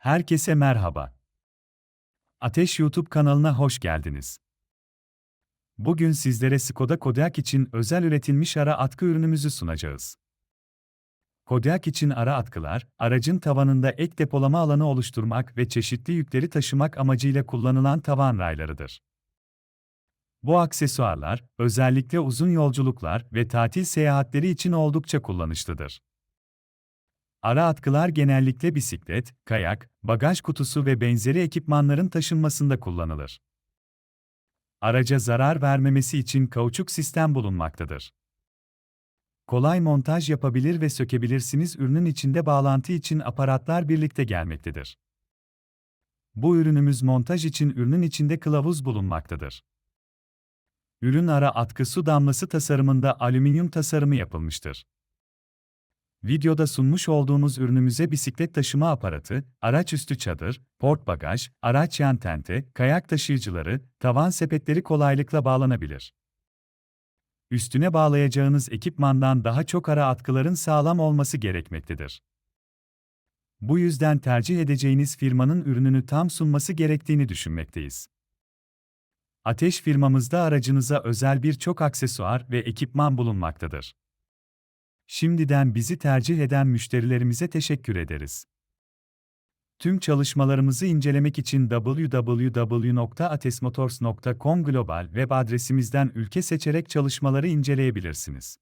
Herkese merhaba. Ateş YouTube kanalına hoş geldiniz. Bugün sizlere Skoda Kodiaq için özel üretilmiş ara atkı ürünümüzü sunacağız. Kodiaq için ara atkılar, aracın tavanında ek depolama alanı oluşturmak ve çeşitli yükleri taşımak amacıyla kullanılan tavan raylarıdır. Bu aksesuarlar, özellikle uzun yolculuklar ve tatil seyahatleri için oldukça kullanışlıdır. Ara atkılar genellikle bisiklet, kayak, bagaj kutusu ve benzeri ekipmanların taşınmasında kullanılır. Araca zarar vermemesi için kauçuk sistem bulunmaktadır. Kolay montaj yapabilir ve sökebilirsiniz ürünün içinde bağlantı için aparatlar birlikte gelmektedir. Bu ürünümüz montaj için ürünün içinde kılavuz bulunmaktadır. Ürün ara atkı su damlası tasarımında alüminyum tasarımı yapılmıştır. Videoda sunmuş olduğumuz ürünümüze bisiklet taşıma aparatı, araç üstü çadır, port bagaj, araç yan tente, kayak taşıyıcıları, tavan sepetleri kolaylıkla bağlanabilir. Üstüne bağlayacağınız ekipmandan daha çok ara atkıların sağlam olması gerekmektedir. Bu yüzden tercih edeceğiniz firmanın ürününü tam sunması gerektiğini düşünmekteyiz. Ateş firmamızda aracınıza özel birçok aksesuar ve ekipman bulunmaktadır. Şimdiden bizi tercih eden müşterilerimize teşekkür ederiz. Tüm çalışmalarımızı incelemek için www.atesmotors.com global web adresimizden ülke seçerek çalışmaları inceleyebilirsiniz.